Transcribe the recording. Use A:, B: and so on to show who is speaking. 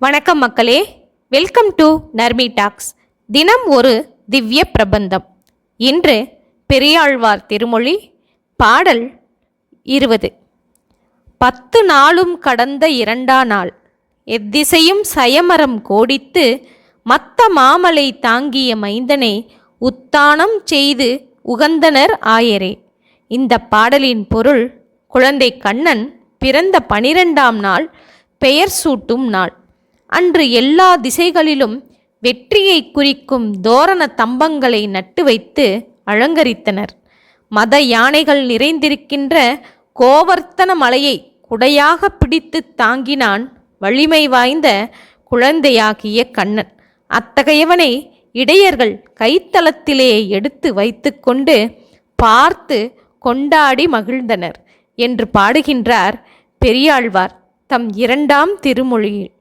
A: வணக்கம் மக்களே. Welcome to Narmi tax தினம் ஒரு திவ்ய பிரபந்தம். இன்று பெரியாழ்வார் திருமொழி பாடல் இருபது. பத்து நாளும் கடந்த இரண்டா நாள். எத்திசையும் சயமரம் கோடித்து மத்த மாமலை தாங்கிய மைந்தனை உத்தானம் செய்து உகந்தனர் ஆயரே. இந்த பாடலின் பொருள் குழந்தை கண்ணன் பிறந்த பனிரெண்டாம் நாள் பெயர் சூட்டும் நாள். அன்று எல்லா திசைகளிலும் வெற்றியை குறிக்கும் தோரண தம்பங்களை நட்டு வைத்து அலங்கரித்தனர். மத யானைகள் நிறைந்திருக்கின்ற கோவர்த்தன மலையை குடையாக பிடித்து தாங்கினான் வலிமை வாய்ந்த குழந்தையாகிய கண்ணன். அத்தகையவனை இடையர்கள் கைத்தளத்திலே எடுத்து வைத்துக்கொண்டு பார்த்து கொண்டாடி மகிழ்ந்தனர் என்று பாடுகின்றார் பெரியாழ்வார் தம் இரண்டாம் திருமொழியில்.